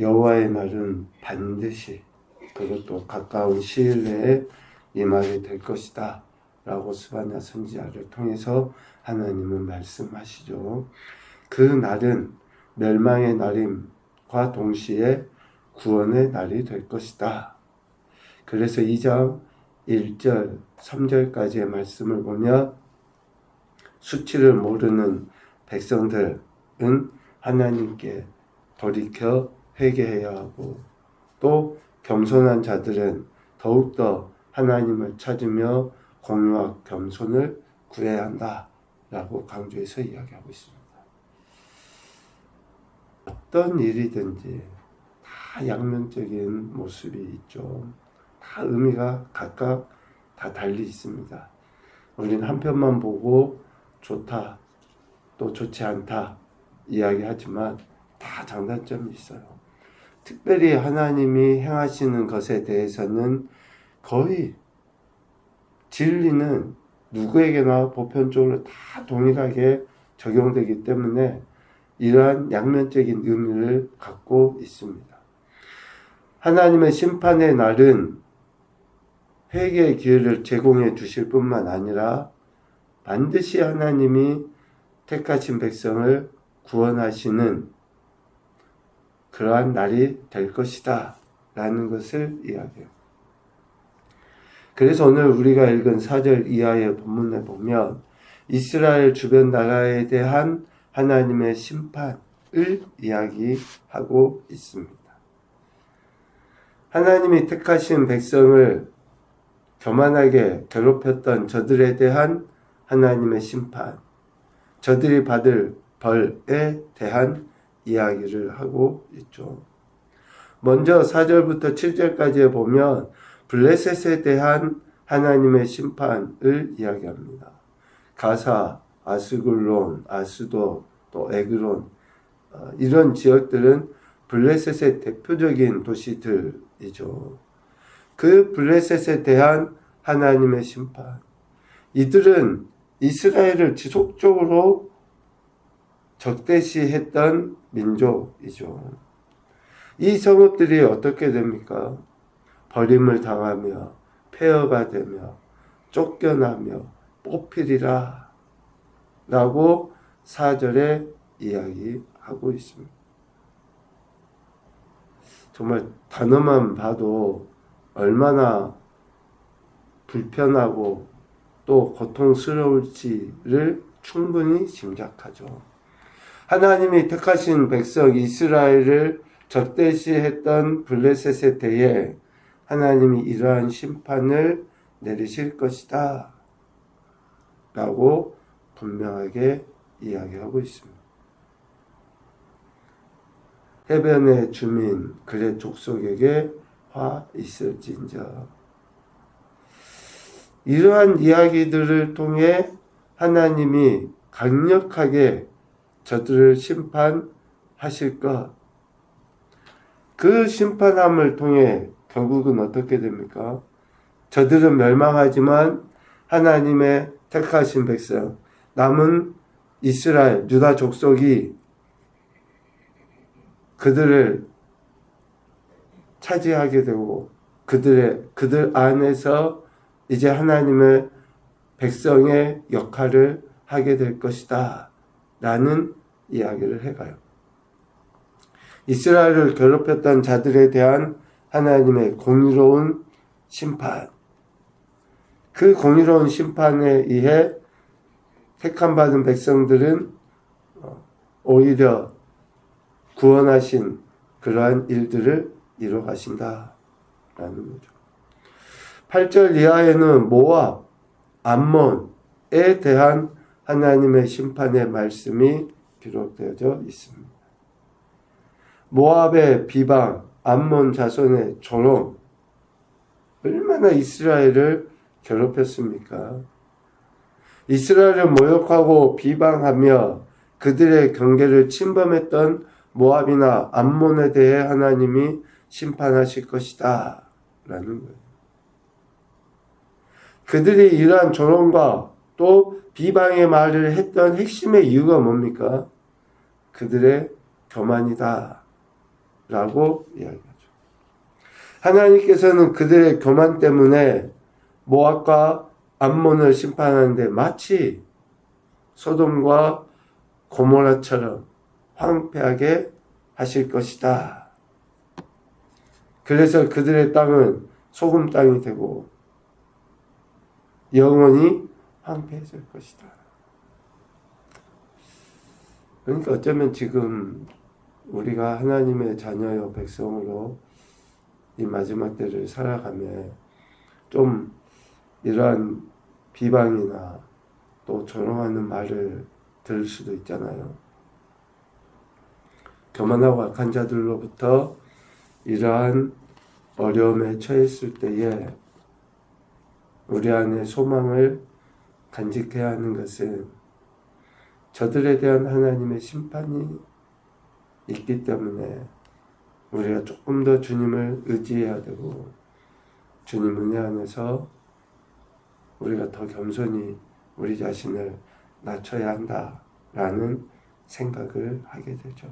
여호와의 날은 반드시 그것도 가까운 시일 내에 임하게 될 것이다. 라고 스바냐 선지자를 통해서 하나님은 말씀하시죠. 그 날은 멸망의 날임과 동시에 구원의 날이 될 것이다. 그래서 2장 1절, 3절까지의 말씀을 보면 수치를 모르는 백성들은 하나님께 돌이켜 회개해야 하고 또 겸손한 자들은 더욱더 하나님을 찾으며 공유와 겸손을 구해야 한다라고 강조해서 이야기하고 있습니다. 어떤 일이든지 다 양면적인 모습이 있죠. 다 의미가 각각 다 달리 있습니다. 우리는 한 편만 보고 좋다, 또 좋지 않다 이야기하지만 다 장단점이 있어요. 특별히 하나님이 행하시는 것에 대해서는 거의 진리는 누구에게나 보편적으로 다 동일하게 적용되기 때문에 이러한 양면적인 의미를 갖고 있습니다. 하나님의 심판의 날은 회개의 기회를 제공해 주실 뿐만 아니라 반드시 하나님이 택하신 백성을 구원하시는 그러한 날이 될 것이다. 라는 것을 이야기해요. 그래서 오늘 우리가 읽은 4절 이하의 본문에 보면 이스라엘 주변 나라에 대한 하나님의 심판을 이야기하고 있습니다. 하나님이 택하신 백성을 교만하게 괴롭혔던 저들에 대한 하나님의 심판, 저들이 받을 벌에 대한 이야기를 하고 있죠. 먼저 4절부터 7절까지에 보면 블레셋에 대한 하나님의 심판을 이야기합니다. 가사, 아스글론, 아스도, 또 에그론 어, 이런 지역들은 블레셋의 대표적인 도시들이죠. 그 블레셋에 대한 하나님의 심판. 이들은 이스라엘을 지속적으로 적대시했던 민족이죠. 이 성읍들이 어떻게 됩니까? 버림을 당하며 폐허가 되며 쫓겨나며 뽑히리라 라고 사절에 이야기하고 있습니다. 정말 단어만 봐도 얼마나 불편하고 또 고통스러울지를 충분히 짐작하죠. 하나님이 택하신 백성 이스라엘을 적대시했던 블레셋에 대해 하나님이 이러한 심판을 내리실 것이다. 라고 분명하게 이야기하고 있습니다. 해변의 주민, 그의 족속에게 화 있을진저. 이러한 이야기들을 통해 하나님이 강력하게 저들을 심판하실 것. 그 심판함을 통해 결국은 어떻게 됩니까? 저들은 멸망하지만 하나님의 택하신 백성, 남은 이스라엘, 유다 족속이 그들을 차지하게 되고 그들의 그들 안에서 이제 하나님의 백성의 역할을 하게 될 것이다. 라는 이야기를 해가요. 이스라엘을 괴롭혔던 자들에 대한 하나님의 공의로운 심판. 그 공의로운 심판에 의해 택함받은 백성들은 어, 오히려 구원하신 그러한 일들을 이뤄 가신다. 라는 거죠. 8절 이하에는 모압, 암몬에 대한 하나님의 심판의 말씀이 기록되어져 있습니다. 모압의 비방, 암몬 자손의 조롱, 얼마나 이스라엘을 괴롭혔습니까? 이스라엘을 모욕하고 비방하며 그들의 경계를 침범했던 모압이나 암몬에 대해 하나님이 심판하실 것이다. 라는 거예요. 그들이 이러한 조롱과 또 비방의 말을 했던 핵심의 이유가 뭡니까? 그들의 교만이다. 라고 이야기하죠. 하나님께서는 그들의 교만 때문에 모압과 암몬을 심판하는데 마치 소돔과 고모라처럼 황폐하게 하실 것이다. 그래서 그들의 땅은 소금 땅이 되고 영원히 황폐해질 것이다. 그러니까 어쩌면 지금 우리가 하나님의 자녀여 백성으로 이 마지막 때를 살아가며 좀 이러한 비방이나 또 조롱하는 말을 들을 수도 있잖아요. 교만하고 악한 자들로부터 이러한 어려움에 처했을 때에 우리 안에 소망을 간직해야 하는 것은 저들에 대한 하나님의 심판이 있기 때문에 우리가 조금 더 주님을 의지해야 되고 주님 은혜 안에서 우리가 더 겸손히 우리 자신을 낮춰야 한다라는 생각을 하게 되죠.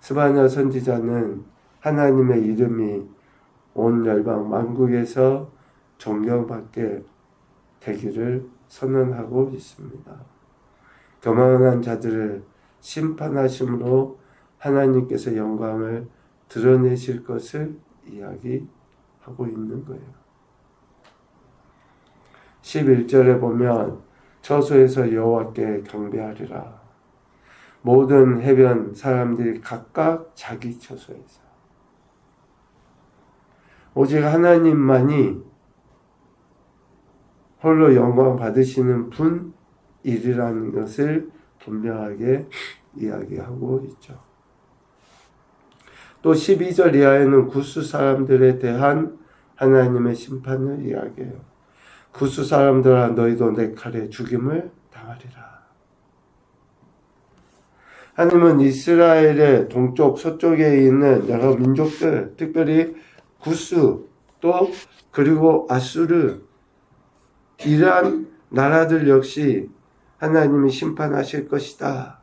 스바냐 선지자는 하나님의 이름이 온 열방 만국에서 존경받게 되기를 선언하고 있습니다. 교만한 자들을 심판하심으로 하나님께서 영광을 드러내실 것을 이야기하고 있는 거예요. 11절에 보면 처소에서 여호와께 경배하리라. 모든 해변 사람들이 각각 자기 처소에서 오직 하나님만이 홀로 영광 받으시는 분이라는 것을 분명하게 이야기하고 있죠. 또 12절 이하에는 구스 사람들에 대한 하나님의 심판을 이야기해요. 구스 사람들아 너희도 내 칼에 죽임을 당하리라. 하나님은 이스라엘의 동쪽 서쪽에 있는 여러 민족들, 특별히 구스 또 그리고 아수르 이러한 나라들 역시 하나님이 심판하실 것이다.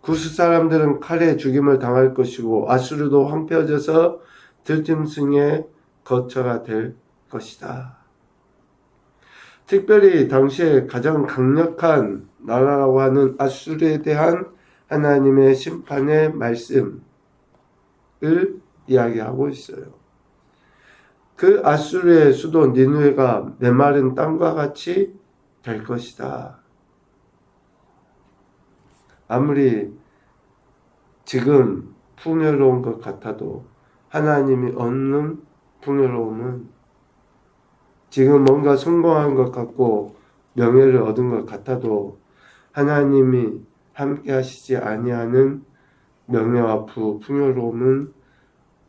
구스 사람들은 칼에 죽임을 당할 것이고 아수르도 황폐해져서 들짐승의 거처가 될 것이다. 특별히 당시에 가장 강력한 나라라고 하는 아수르에 대한 하나님의 심판의 말씀을 이야기하고 있어요. 그 아수르의 수도 니누에가 메마른 땅과 같이 될 것이다. 아무리 지금 풍요로운 것 같아도 하나님이 얻는 풍요로움은 지금 뭔가 성공한 것 같고 명예를 얻은 것 같아도 하나님이 함께 하시지 아니하는 명예와 부, 풍요로움은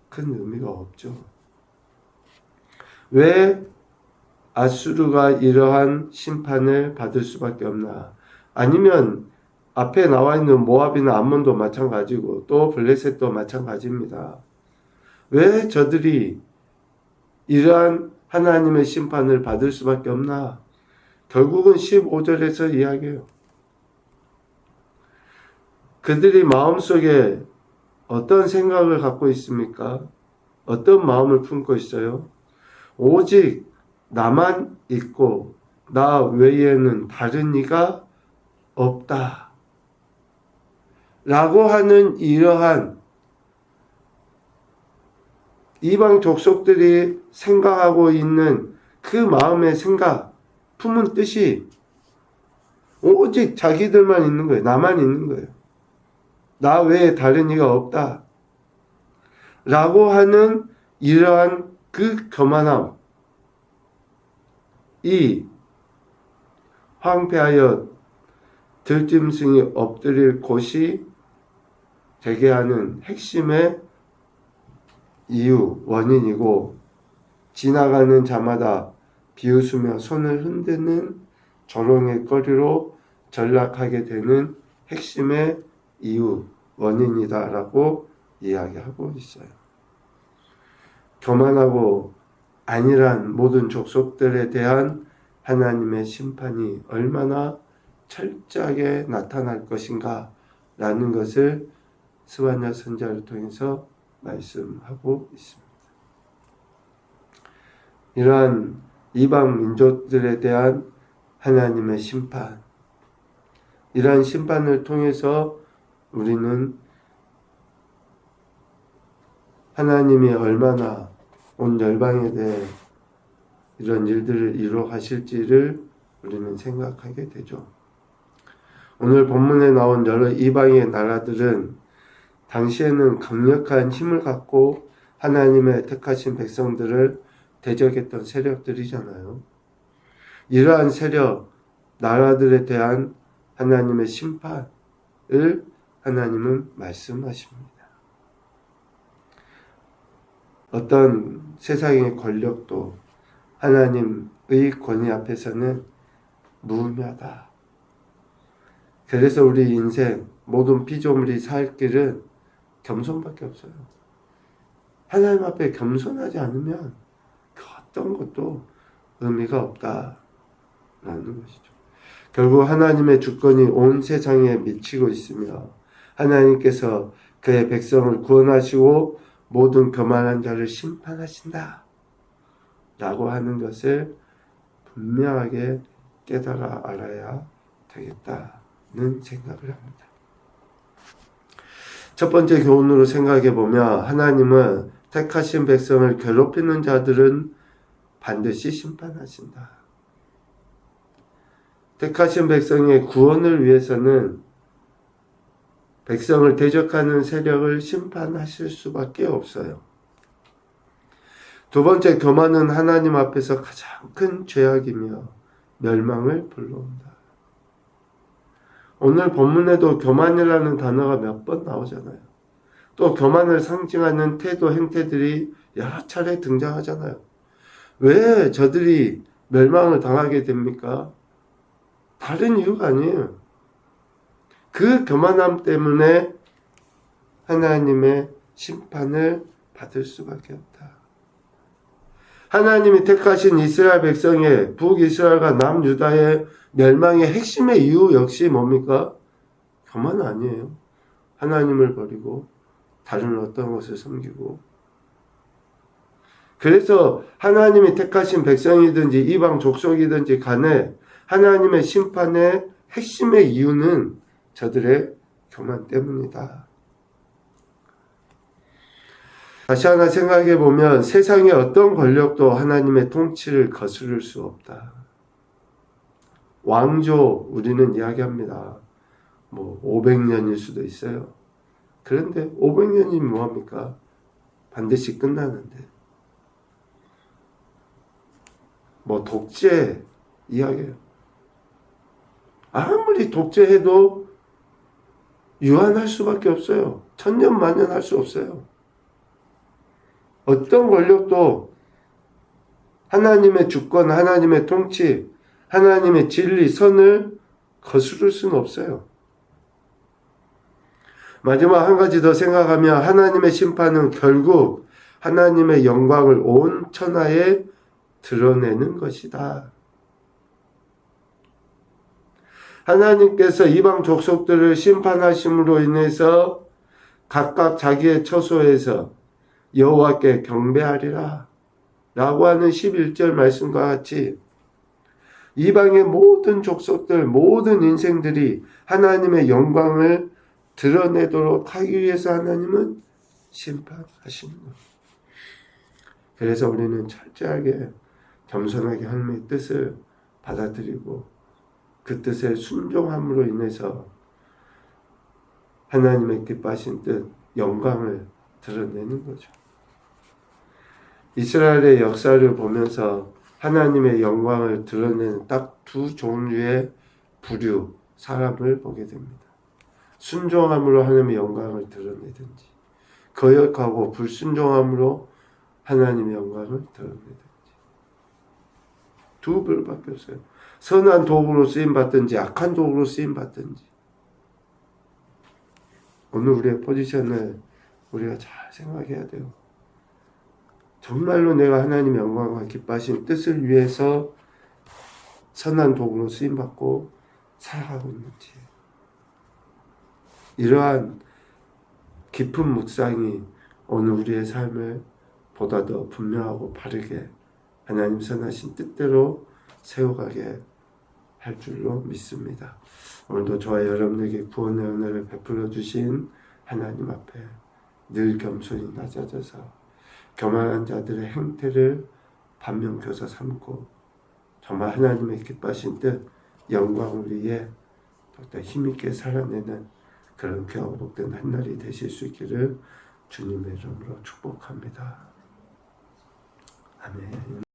큰 의미가 없죠. 왜 아수르가 이러한 심판을 받을 수밖에 없나? 아니면 앞에 나와 있는 모압이나 암몬도 마찬가지고 또 블레셋도 마찬가지입니다. 왜 저들이 이러한 하나님의 심판을 받을 수밖에 없나? 결국은 15절에서 이야기해요. 그들이 마음속에 어떤 생각을 갖고 있습니까? 어떤 마음을 품고 있어요? 오직 나만 있고 나 외에는 다른 이가 없다. 라고 하는 이러한 이방 족속들이 생각하고 있는 그 마음의 생각, 품은 뜻이 오직 자기들만 있는 거예요. 나만 있는 거예요. 나 외에 다른 이가 없다. 라고 하는 이러한 그 교만함, 이 황폐하여 들짐승이 엎드릴 곳이 되게 하는 핵심의 이유, 원인이고, 지나가는 자마다 비웃으며 손을 흔드는 조롱의 거리로 전락하게 되는 핵심의 이유, 원인이다라고 이야기하고 있어요. 교만하고 안일한 모든 족속들에 대한 하나님의 심판이 얼마나 철저하게 나타날 것인가 라는 것을 스바냐 선자를 통해서 말씀하고 있습니다. 이러한 이방 민족들에 대한 하나님의 심판, 이러한 심판을 통해서 우리는 하나님이 얼마나 온 열방에 대해 이런 일들을 이루어 가실지를 우리는 생각하게 되죠. 오늘 본문에 나온 여러 이방의 나라들은 당시에는 강력한 힘을 갖고 하나님의 택하신 백성들을 대적했던 세력들이잖아요. 이러한 세력, 나라들에 대한 하나님의 심판을 하나님은 말씀하십니다. 어떤 세상의 권력도 하나님의 권위 앞에서는 무의미하다. 그래서 우리 인생 모든 피조물이 살 길은 겸손밖에 없어요. 하나님 앞에 겸손하지 않으면 그 어떤 것도 의미가 없다라는 것이죠. 결국 하나님의 주권이 온 세상에 미치고 있으며 하나님께서 그의 백성을 구원하시고 모든 교만한 자를 심판하신다. 라고 하는 것을 분명하게 깨달아 알아야 되겠다는 생각을 합니다. 첫 번째 교훈으로 생각해 보면 하나님은 택하신 백성을 괴롭히는 자들은 반드시 심판하신다. 택하신 백성의 구원을 위해서는 백성을 대적하는 세력을 심판하실 수밖에 없어요. 두 번째, 교만은 하나님 앞에서 가장 큰 죄악이며 멸망을 불러온다. 오늘 본문에도 교만이라는 단어가 몇 번 나오잖아요. 또 교만을 상징하는 태도, 행태들이 여러 차례 등장하잖아요. 왜 저들이 멸망을 당하게 됩니까? 다른 이유가 아니에요. 그 교만함 때문에 하나님의 심판을 받을 수밖에 없다. 하나님이 택하신 이스라엘 백성의 북이스라엘과 남유다의 멸망의 핵심의 이유 역시 뭡니까? 교만 아니에요. 하나님을 버리고 다른 어떤 것을 섬기고 그래서 하나님이 택하신 백성이든지 이방 족속이든지 간에 하나님의 심판의 핵심의 이유는 저들의 교만 때문이다. 다시 하나 생각해 보면 세상의 어떤 권력도 하나님의 통치를 거스를 수 없다. 왕조 우리는 이야기합니다. 뭐 500년일 수도 있어요. 그런데 500년이 뭐합니까? 반드시 끝나는데. 뭐 독재 이야기예요. 아무리 독재해도 유한할 수밖에 없어요. 천년 만년 할 수 없어요. 어떤 권력도 하나님의 주권, 하나님의 통치, 하나님의 진리, 선을 거스를 수는 없어요. 마지막 한 가지 더 생각하면 하나님의 심판은 결국 하나님의 영광을 온 천하에 드러내는 것이다. 하나님께서 이방 족속들을 심판하심으로 인해서 각각 자기의 처소에서 여호와께 경배하리라 라고 하는 11절 말씀과 같이 이방의 모든 족속들 모든 인생들이 하나님의 영광을 드러내도록 하기 위해서 하나님은 심판하시는 것. 그래서 우리는 철저하게 겸손하게 하나님의 뜻을 받아들이고 그 뜻에 순종함으로 인해서 하나님의 기뻐하신 뜻, 영광을 드러내는 거죠. 이스라엘의 역사를 보면서 하나님의 영광을 드러내는 딱 두 종류의 부류, 사람을 보게 됩니다. 순종함으로 하나님의 영광을 드러내든지, 거역하고 불순종함으로 하나님의 영광을 드러내든지. 두 별밖에 없어요. 선한 도구로 쓰임 받든지 악한 도구로 쓰임 받든지 오늘 우리의 포지션을 우리가 잘 생각해야 돼요. 정말로 내가 하나님의 영광과 기뻐하신 뜻을 위해서 선한 도구로 쓰임 받고 살아가고 있는지 이러한 깊은 묵상이 오늘 우리의 삶을 보다 더 분명하고 바르게 하나님 선하신 뜻대로 세워가게 할 줄로 믿습니다. 오늘도 저와 여러분에게 구원의 은혜를 베풀어 주신 하나님 앞에 늘 겸손히 낮아져서 교만한 자들의 행태를 반면교사 삼고 정말 하나님의 기뻐하신 뜻 영광을 위해 더욱더 힘있게 살아내는 그런 귀하고 복된 한 날이 되실 수 있기를 주님의 이름으로 축복합니다. 아멘.